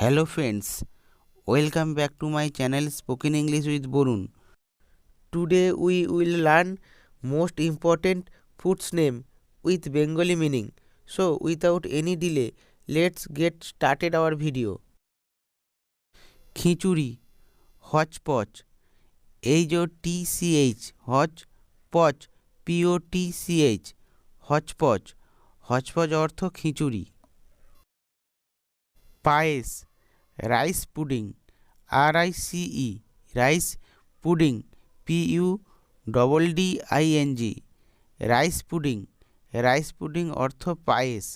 Hello friends welcome back to my channel spoken English with Varun today we will learn most important foods name with Bengali meaning so without any delay let's get started our video khichuri hotchpotch H O T C H hotchpotch P O T C H hotchpotch hotchpotch অর্থ khichuri. Payesh rice pudding R I C E rice pudding P U double D I N G rice pudding rice pudding অর্থ পায়েস।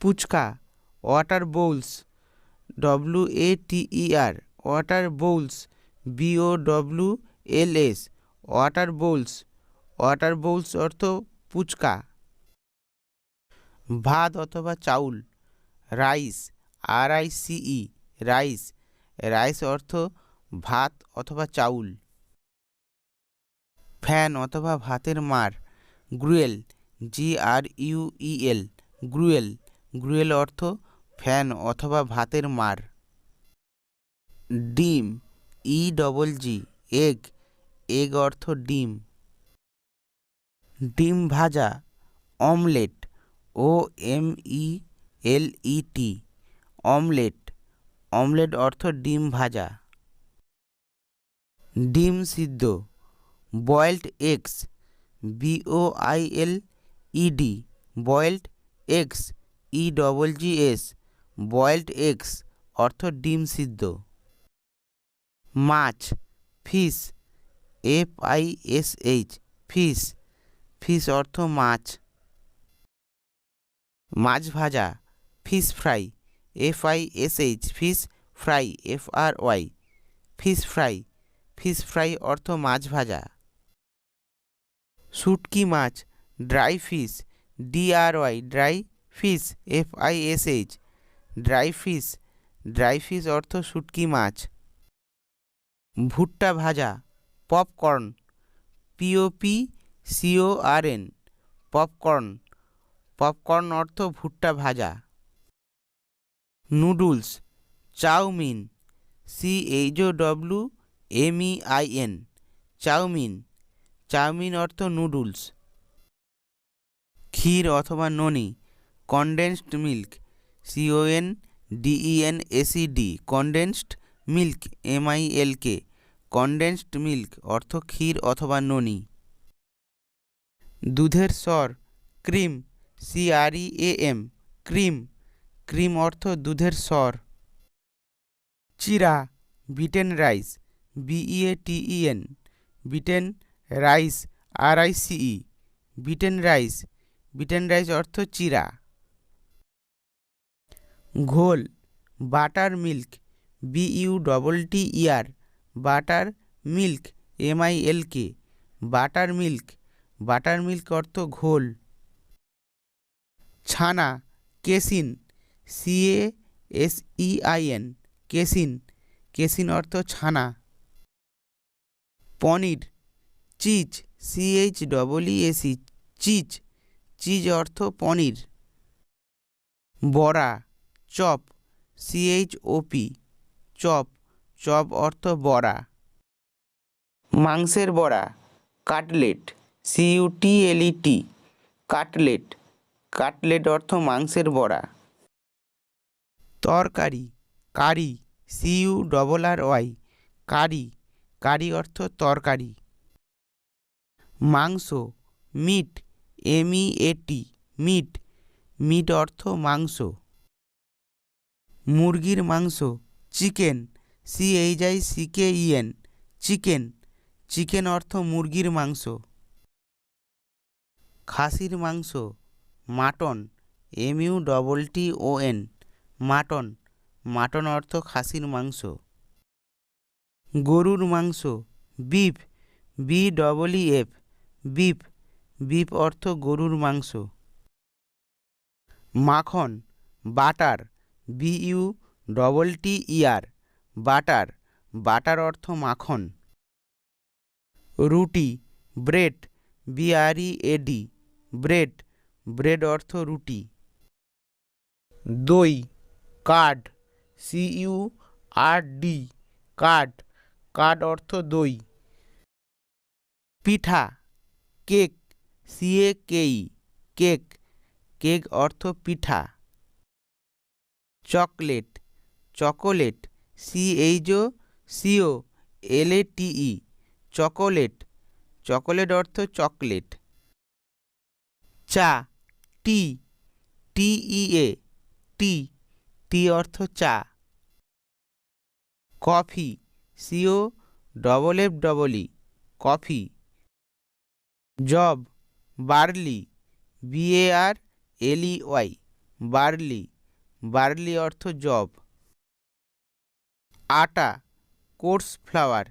Puchka water bowls W A T E R water bowls B O W L S water bowls water bowls অর্থ পুচকা। ভাত অথবা চাউল, rice R I C E rice rice অর্থ ভাত অথবা চাউল। ফ্যান অথবা ভাতের মার। Gruel G R U E L gruel gruel অর্থ ফ্যান অথবা ভাতের মার। ডিম E double G egg egg অর্থ ডিম। ডিম ভাজা omelette O M E L E T omelette. Omelette অর্থ ডিম ভাজা। ডিম সিদ্ধ। Boiled eggs. B O I L E D boiled eggs. E double G S. Boiled eggs অর্থ ডিম সিদ্ধ। মাছ। Fish. F I S H. Fish. Fish অর্থ মাছ। মাছ ভাজা। Fish fry. F I S H fish fry F R Y fish fry fish fry অর্থ মাছ ভাজা। শুটকি মাছ dry fish D R Y dry fish F I S H dry fish dry fish অর্থ শুটকি মাছ। ভুট্টা ভাজা popcorn P O P C O R N popcorn popcorn অর্থ ভুট্টা ভাজা। Noodles, chowmein C H O W M E I N chowmein. Chowmein অর্থ noodles. ক্ষীর অথবা ননি condensed milk C O N D E N S E D condensed milk M I L K condensed milk অর্থ ক্ষীর অথবা ননি। দুধের স্বর, cream C R E A M cream. Cream অর্থ দুধের স্বর। চিরা, beaten rice B E A T E N beaten rice, R I C E beaten rice beaten rice অর্থ চিরা। ঘোল, butter milk B U double T R butter milk, M I L K, butter milk butter milk অর্থ ঘোল। ছানা, casein C A S E I N casein casein অর্থ ছানা। পনির, cheese C H double E S E cheese cheese অর্থ পনির। বড়া, chop C H O P chop chop অর্থ বড়া। মাংসের বড়া, cutlet C U T L E T cutlet. Cutlet অর্থ মাংসের বড়া। তরকারি। Curry C U double R Y. Curry curry অর্থ তরকারি। মাংস, meat M E A T meat. Meat অর্থ মাংস। মুরগির মাংস, chicken, C H I C K E N chicken. Chicken অর্থ মুরগির মাংস। খাসির মাংস, mutton, M U double T O N. Mutton. Mutton অর্থ খাসির মাংস। গরুর মাংস, beef B double F, beef. Beef অর্থ গরুর মাংস। মাখন, butter B U double T E R butter. Butter অর্থ মাখন। রুটি, bread, B R E A D, bread. Bread অর্থ রুটি। দই curd C U R D curd curd অর্থ দই। পিঠা, কেক সি এ কেই কেক কেক অর্থ পিঠা। Chocolate, chocolate C H O C O L A T E chocolate chocolate অর্থ chocolate. চা, tea T E A, tea. Tea অর্থ চা। Coffee, C O double F double E coffee. Job, barley B A R L E Y barley. Barley অর্থ job. Atta, coarse flower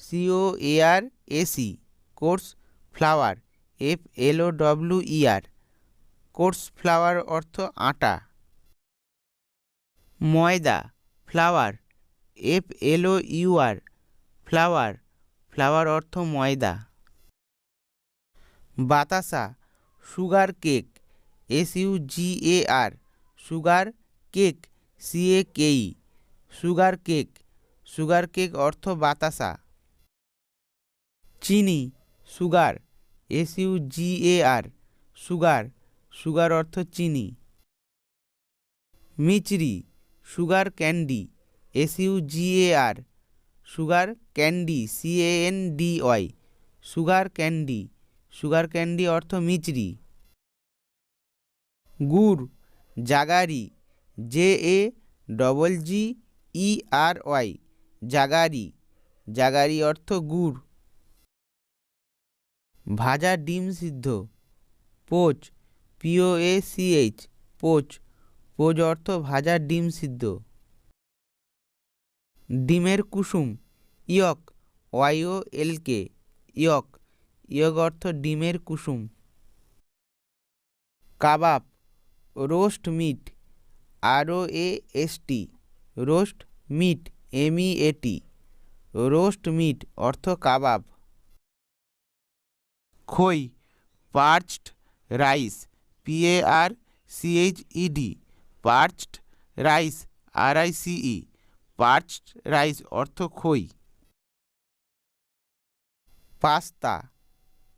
C O A R S E coarse flower F L O W E R coarse flower অর্থ atta. Maida, flour F L O U R flour flour অর্থ ময়দা। বাতাসা, sugar cake S U G A R sugar cake C A K E sugar cake sugar cake অর্থ বাতাসা। চিনি, sugar S U G A R sugar sugar অর্থ চিনি। মিচড়ি sugar candy, S U G A R, sugar candy, C A N D Y, sugar candy sugar candy অর্থ মিচড়ি গুড়, jaggery, J A double G E R Y, jaggery jaggery অর্থ গুড়। ভাজা ডিম সিদ্ধ, poach P O A C H, poach. Poach অর্থ ভাজা ডিম সিদ্ধ। ডিমের কুসুম, ইয়ক ওয়াইও এল কে, ইয়ক ইয়ক অর্থ ডিমের কুসুম। কাবাব, roast meat, R O A S T, roast meat, M E A T, roast meat অর্থ কাবাব। খই, parched rice, P A R C H E D. Parched rice, R I C E, parched rice অর্থ খই। Pasta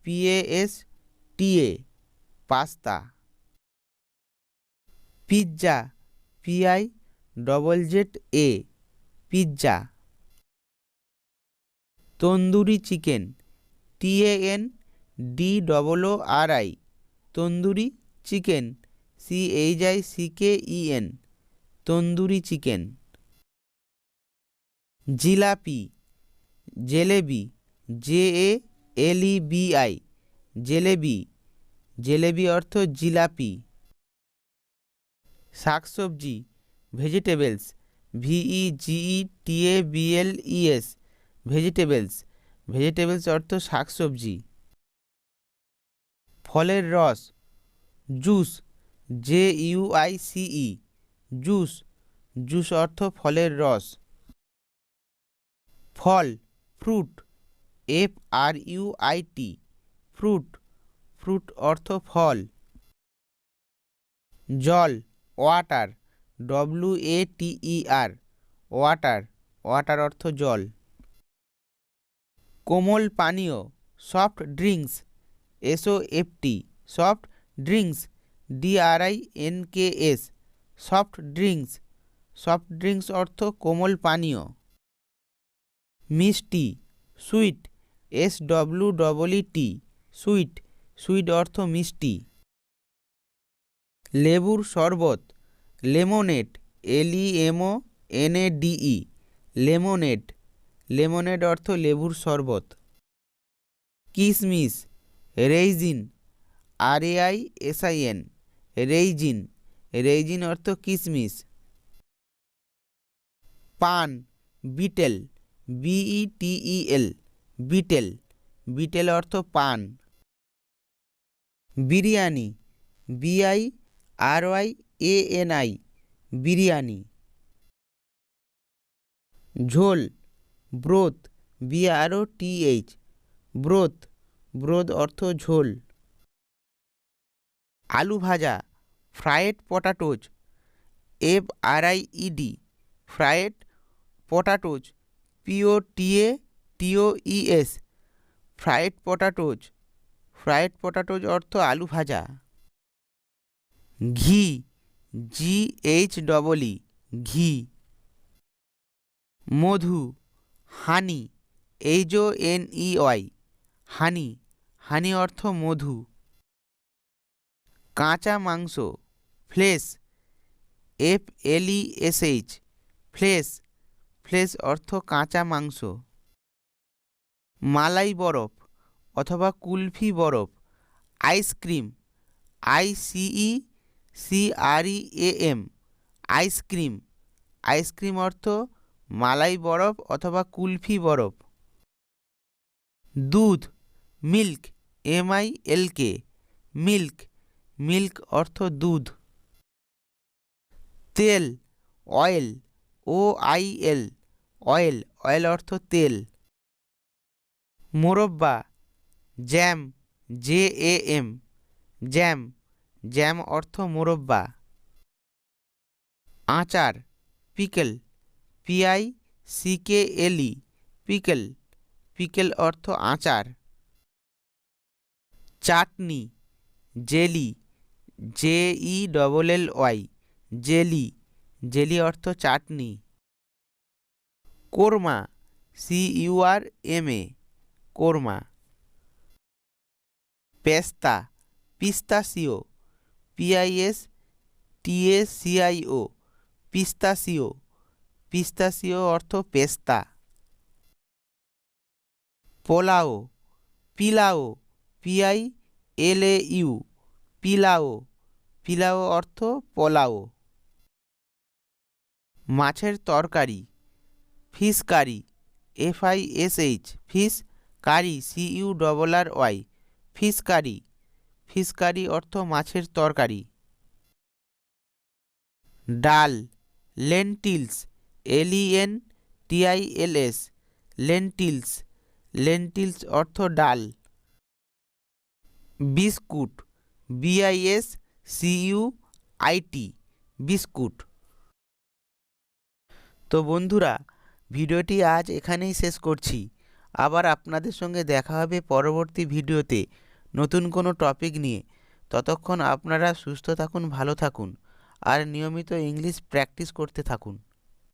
P A S A S T A, pasta. Pizza P I double Z A, pizza. Tandoori chicken, T A N D double O R I, tandoori chicken. C H I C K E N tandoori chicken. Jalebi, jalebi J A L E B I jalebi. Jalebi অর্থ জিলাপি। শাকসবজি, vegetables A B L E S vegetables. Vegetables অর্থ শাকসবজি। ফলের রস, juice J U I C E juice. Juice অর্থ ফলের রস। ফল, fruit. F R U I T, fruit. Fruit অর্থ ফল। জল, water. W A T E R, water. Water অর্থ জল। কোমল পানীয়, soft drinks. S O F T, soft drinks. D R I N K S soft drinks soft drinks অর্থ কোমল পানীয়। মিষ্টি, sweet S double E T sweet sweet অর্থ মিষ্টি। লেবুর শরবত lemonade L E M O N A D E lemonade lemonade অর্থ লেবুর শরবত। কিশমিশ raisin R A I S I N raisin raisin অর্থ কিশমিশ পান, betel B E T E L betel betel অর্থ পান। Biryani B I R Y A N I biryani. ঝোল, broth B R O T H broth broth অর্থ ঝোল। আলু ভাজা fried potatoes, F R I E D fried potatoes P O T A T O E S fried potatoes fried potatoes অর্থ আলু ভাজা। ঘি, G H double E, ghee. মধু, honey, H O N E Y, honey honey অর্থ মধু। কাঁচা মাংস flesh F L E S H flesh flesh অর্থ কাঁচা মাংস। মালাই বরফ অথবা কুলফি বরফ ice cream I C E C R E A M ice cream ice cream অর্থ মালাই বরফ অথবা কুলফি বরফ। দুধ milk M I L K milk milk অর্থ দুধ। তেল, oil O I L oil oil অর্থ তেল। মোরব্বা, jam J A M jam jam অর্থ মোরব্বা। আচার, pickle P I C K L pickle pickle অর্থ আচার। চাটনি, jelly J E double L Y jelly. Jelly অর্থ চাটনি। Korma C U R M A korma. পেস্তা, pistachio P I S T A C I O pistachio. Pistachio অর্থ পেস্তা। Pulao, pilau P I L A U pilau. Pilau অর্থ পোলাও। মাছের তরকারি, fish curry, F I S H, fish curry, C U double R Y, fish curry. Fish curry অর্থ মাছের তরকারি। ডাল, lentils, L E N T I L S, lentils. Lentils অর্থ ডাল। Biscuit B I S C U I T biscuit. তো বন্ধুরা, ভিডিওটি আজ এখানেই শেষ করছি। আবার আপনাদের সঙ্গে দেখা হবে পরবর্তী ভিডিওতে নতুন কোনো টপিক নিয়ে। ততক্ষণ আপনারা সুস্থ থাকুন, ভালো থাকুন, আর নিয়মিত ইংলিশ প্র্যাকটিস করতে থাকুন।